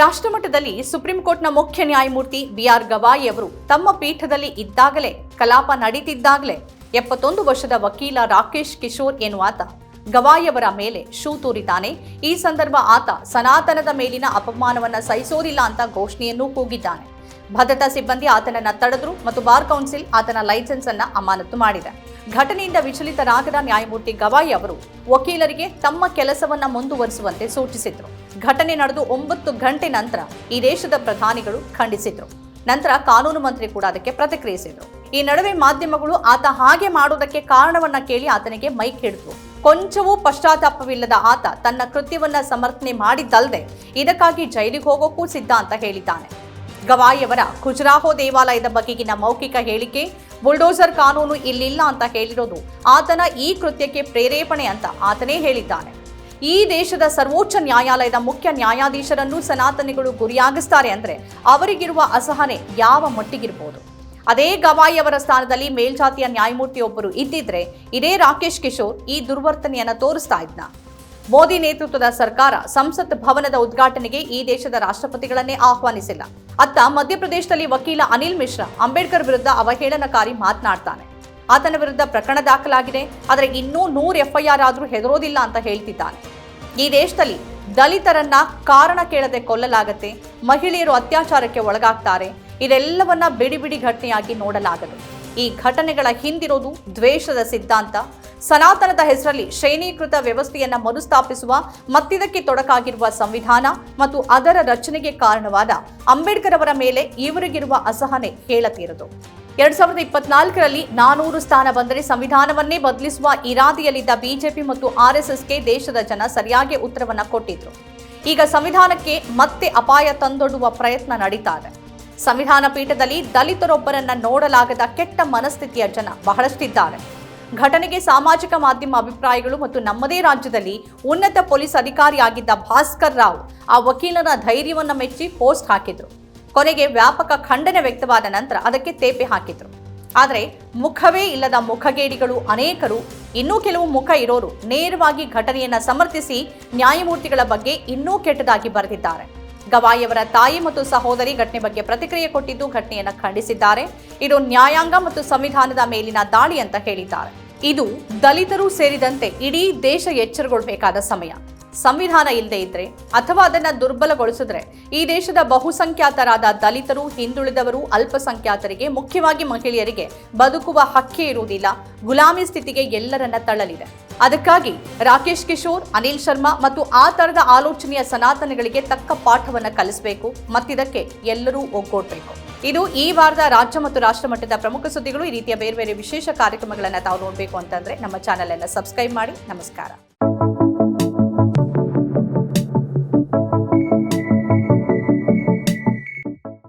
ರಾಷ್ಟ್ರಮಟ್ಟದಲ್ಲಿ ಸುಪ್ರೀಂ ಕೋರ್ಟ್ನ ಮುಖ್ಯ ನ್ಯಾಯಮೂರ್ತಿ ಬಿಆರ್ ಗವಾಯಿ ಅವರು ತಮ್ಮ ಪೀಠದಲ್ಲಿ ಇದ್ದಾಗಲೇ ಕಲಾಪ ನಡೀತಿದ್ದಾಗಲೇ ಎಪ್ಪತ್ತೊಂದು ವರ್ಷದ ವಕೀಲ ರಾಕೇಶ್ ಕಿಶೋರ್ ಎನ್ನುವಾತ ಗವಾಯಿ ಅವರ ಮೇಲೆ ಶೂ ತೂರಿದ್ದಾನೆ. ಈ ಸಂದರ್ಭ ಆತ ಸನಾತನದ ಮೇಲಿನ ಅಪಮಾನವನ್ನ ಸಹಿಸೋದಿಲ್ಲ ಅಂತ ಘೋಷಣೆಯನ್ನು ಕೂಗಿದ್ದಾನೆ. ಭದ್ರತಾ ಸಿಬ್ಬಂದಿ ಆತನನ್ನ ತಡೆದ್ರು ಮತ್ತು ಬಾರ್ ಕೌನ್ಸಿಲ್ ಆತನ ಲೈಸೆನ್ಸ್ ಅನ್ನ ಅಮಾನತು ಮಾಡಿದೆ. ಘಟನೆಯಿಂದ ವಿಚಲಿತರಾಗದ ನ್ಯಾಯಮೂರ್ತಿ ಗವಾಯಿ ಅವರು ವಕೀಲರಿಗೆ ತಮ್ಮ ಕೆಲಸವನ್ನ ಮುಂದುವರಿಸುವಂತೆ ಸೂಚಿಸಿದ್ರು. ಘಟನೆ ನಡೆದು ಒಂಬತ್ತು ಗಂಟೆ ನಂತರ ಈ ದೇಶದ ಪ್ರಧಾನಿಗಳು ಖಂಡಿಸಿದ್ರು. ನಂತರ ಕಾನೂನು ಮಂತ್ರಿ ಕೂಡ ಅದಕ್ಕೆ ಪ್ರತಿಕ್ರಿಯಿಸಿದ್ರು. ಈ ನಡುವೆ ಮಾಧ್ಯಮಗಳು ಆತ ಹಾಗೆ ಮಾಡೋದಕ್ಕೆ ಕಾರಣವನ್ನ ಕೇಳಿ ಆತನಿಗೆ ಮೈಕ್ ಹಿಡಿದ್ರು. ಕೊಂಚವೂ ಪಶ್ಚಾತ್ತಾಪವಿಲ್ಲದ ಆತ ತನ್ನ ಕೃತ್ಯವನ್ನ ಸಮರ್ಥನೆ ಮಾಡಿದ್ದಲ್ಲದೆ ಇದಕ್ಕಾಗಿ ಜೈಲಿಗೆ ಹೋಗೋಕ್ಕೂ ಸಿದ್ಧ ಅಂತ ಹೇಳಿದ್ದಾನೆ. ಗವಾಯಿಯವರ ಖುಜರಾಹೋ ದೇವಾಲಯದ ಬಗೆಗಿನ ಮೌಖಿಕ ಹೇಳಿಕೆ, ಬುಲ್ಡೋಸರ್ ಕಾನೂನು ಇಲ್ಲಿಲ್ಲ ಅಂತ ಹೇಳಿರೋದು ಆತನ ಈ ಕೃತ್ಯಕ್ಕೆ ಪ್ರೇರೇಪಣೆ ಅಂತ ಆತನೇ ಹೇಳಿದ್ದಾನೆ. ಈ ದೇಶದ ಸರ್ವೋಚ್ಚ ನ್ಯಾಯಾಲಯದ ಮುಖ್ಯ ನ್ಯಾಯಾಧೀಶರನ್ನು ಸನಾತನಿಗಳು ಗುರಿಯಾಗಿಸ್ತಾರೆ ಅಂದರೆ ಅವರಿಗಿರುವ ಅಸಹನೆ ಯಾವ ಮಟ್ಟಿಗಿರ್ಬೋದು. ಅದೇ ಗವಾಯಿ ಅವರ ಸ್ಥಾನದಲ್ಲಿ ಮೇಲ್ಜಾತಿಯ ನ್ಯಾಯಮೂರ್ತಿಯೊಬ್ಬರು ಇದ್ದಿದ್ರೆ ಇದೇ ರಾಕೇಶ್ ಕಿಶೋರ್ ಈ ದುರ್ವರ್ತನೆಯನ್ನು ತೋರಿಸ್ತಾ ಇದ್ನ. ಮೋದಿ ನೇತೃತ್ವದ ಸರ್ಕಾರ ಸಂಸತ್ ಭವನದ ಉದ್ಘಾಟನೆಗೆ ಈ ದೇಶದ ರಾಷ್ಟ್ರಪತಿಗಳನ್ನೇ ಆಹ್ವಾನಿಸಿಲ್ಲ. ಅತ್ತ ಮಧ್ಯಪ್ರದೇಶದಲ್ಲಿ ವಕೀಲ ಅನಿಲ್ ಮಿಶ್ರಾ ಅಂಬೇಡ್ಕರ್ ವಿರುದ್ಧ ಅವಹೇಳನಕಾರಿ ಮಾತನಾಡ್ತಾನೆ. ಆತನ ವಿರುದ್ಧ ಪ್ರಕರಣ ದಾಖಲಾಗಿದೆ, ಆದರೆ ಇನ್ನೂ ನೂರು ಎಫ್ಐಆರ್ ಆದರೂ ಹೆದರೋದಿಲ್ಲ ಅಂತ ಹೇಳ್ತಿದ್ದಾನೆ. ಈ ದೇಶದಲ್ಲಿ ದಲಿತರನ್ನ ಕಾರಣ ಕೇಳದೆ ಕೊಲ್ಲಲಾಗತ್ತೆ ಮಹಿಳೆಯರು ಅತ್ಯಾಚಾರಕ್ಕೆ ಒಳಗಾಗ್ತಾರೆ, ಇದೆಲ್ಲವನ್ನ ಬಿಡಿ ಬಿಡಿ ಘಟನೆಯಾಗಿ ನೋಡಲಾಗದು. ಈ ಘಟನೆಗಳ ಹಿಂದಿರೋದು ದ್ವೇಷದ ಸಿದ್ಧಾಂತ ಸನಾತನದ ಹೆಸರಲ್ಲಿ ಶ್ರೇಣೀಕೃತ ವ್ಯವಸ್ಥೆಯನ್ನು ಮರುಸ್ಥಾಪಿಸುವ, ಮತ್ತಿದಕ್ಕೆ ತೊಡಕಾಗಿರುವ ಸಂವಿಧಾನ ಮತ್ತು ಅದರ ರಚನೆಗೆ ಕಾರಣವಾದ ಅಂಬೇಡ್ಕರ್ ಅವರ ಮೇಲೆ ಈವರೆಗಿರುವ ಅಸಹನೆ ಹೇಳತೀರದು. ಎರಡ್ ಸಾವಿರದ ಇಪ್ಪತ್ನಾಲ್ಕರಲ್ಲಿ ನಾನೂರು ಸ್ಥಾನ ಬಂದರೆ ಸಂವಿಧಾನವನ್ನೇ ಬದಲಿಸುವ ಇರಾದೆಯಲ್ಲಿದ್ದ ಬಿಜೆಪಿ ಮತ್ತು ಆರ್ಎಸ್ಎಸ್ಗೆ ದೇಶದ ಜನ ಸರಿಯಾಗಿ ಉತ್ತರವನ್ನು ಕೊಟ್ಟಿದ್ರು. ಈಗ ಸಂವಿಧಾನಕ್ಕೆ ಮತ್ತೆ ಅಪಾಯ ತಂದೊಡ್ಡುವ ಪ್ರಯತ್ನ ನಡೀತಾರೆ ಸಂವಿಧಾನ ಪೀಠದಲ್ಲಿ ದಲಿತರೊಬ್ಬರನ್ನ ನೋಡಲಾಗದ ಕೆಟ್ಟ ಮನಸ್ಥಿತಿಯ ಜನ ಬಹಳಷ್ಟಿದ್ದಾರೆ. ಘಟನೆಗೆ ಸಾಮಾಜಿಕ ಮಾಧ್ಯಮ ಅಭಿಪ್ರಾಯಗಳು ಮತ್ತು ನಮ್ಮದೇ ರಾಜ್ಯದಲ್ಲಿ ಉನ್ನತ ಪೊಲೀಸ್ ಅಧಿಕಾರಿಯಾಗಿದ್ದ ಭಾಸ್ಕರ್ ರಾವ್ ಆ ವಕೀಲನ ಧೈರ್ಯವನ್ನು ಮೆಚ್ಚಿ ಪೋಸ್ಟ್ ಹಾಕಿದ್ರು. ಕೊನೆಗೆ ವ್ಯಾಪಕ ಖಂಡನೆ ವ್ಯಕ್ತವಾದ ನಂತರ ಅದಕ್ಕೆ ತೇಪೆ ಹಾಕಿದ್ರು. ಆದರೆ ಮುಖವೇ ಇಲ್ಲದ ಮುಖಗೇಡಿಗಳು ಅನೇಕರು, ಇನ್ನೂ ಕೆಲವು ಮುಖ ಇರೋರು ನೇರವಾಗಿ ಘಟನೆಯನ್ನು ಸಮರ್ಥಿಸಿ ನ್ಯಾಯಮೂರ್ತಿಗಳ ಬಗ್ಗೆ ಇನ್ನೂ ಕೆಟ್ಟದಾಗಿ ಬರೆದಿದ್ದಾರೆ. ಗವಾಯಿಯವರ ತಾಯಿ ಮತ್ತು ಸಹೋದರಿ ಘಟನೆ ಬಗ್ಗೆ ಪ್ರತಿಕ್ರಿಯೆ ಕೊಟ್ಟಿದ್ದು ಘಟನೆಯನ್ನು ಖಂಡಿಸಿದ್ದಾರೆ. ಇದು ನ್ಯಾಯಾಂಗ ಮತ್ತು ಸಂವಿಧಾನದ ಮೇಲಿನ ದಾಳಿ ಅಂತ ಹೇಳಿದ್ದಾರೆ. ಇದು ದಲಿತರು ಸೇರಿದಂತೆ ಇಡೀ ದೇಶ ಎಚ್ಚರಗೊಳ್ಬೇಕಾದ ಸಮಯ. ಸಂವಿಧಾನ ಇಲ್ಲದೆ ಇದ್ರೆ ಅಥವಾ ಅದನ್ನ ದುರ್ಬಲಗೊಳಿಸಿದ್ರೆ ಈ ದೇಶದ ಬಹುಸಂಖ್ಯಾತರಾದ ದಲಿತರು, ಹಿಂದುಳಿದವರು, ಅಲ್ಪಸಂಖ್ಯಾತರಿಗೆ, ಮುಖ್ಯವಾಗಿ ಮಹಿಳೆಯರಿಗೆ ಬದುಕುವ ಹಕ್ಕೇ ಇರುವುದಿಲ್ಲ. ಗುಲಾಮಿ ಸ್ಥಿತಿಗೆ ಎಲ್ಲರನ್ನ ತಳ್ಳಲಿದೆ. ಅದಕ್ಕಾಗಿ ರಾಕೇಶ್ ಕಿಶೋರ್, ಅನಿಲ್ ಶರ್ಮಾ ಮತ್ತು ಆ ತರದ ಆಲೋಚನೆಯ ಸನಾತನಗಳಿಗೆ ತಕ್ಕ ಪಾಠವನ್ನ ಕಲಿಸಬೇಕು. ಮತ್ತಿದಕ್ಕೆ ಎಲ್ಲರೂ ಒಗ್ಗೂಡ್ಬೇಕು. ಇದು ಈ ವಾರದ ರಾಜ್ಯ ಮತ್ತು ರಾಷ್ಟ್ರ ಮಟ್ಟದ ಪ್ರಮುಖ ಸುದ್ದಿಗಳು, ಈ ರೀತಿಯ ಬೇರೆ ಬೇರೆ ವಿಶೇಷ ಕಾರ್ಯಕ್ರಮಗಳನ್ನು ತಾವು ನೋಡಬೇಕು ಅಂತಂದ್ರೆ ನಮ್ಮ ಚಾನೆಲ್ ಅನ್ನು ಸಬ್ಸ್ಕ್ರೈಬ್ ಮಾಡಿ. ನಮಸ್ಕಾರ.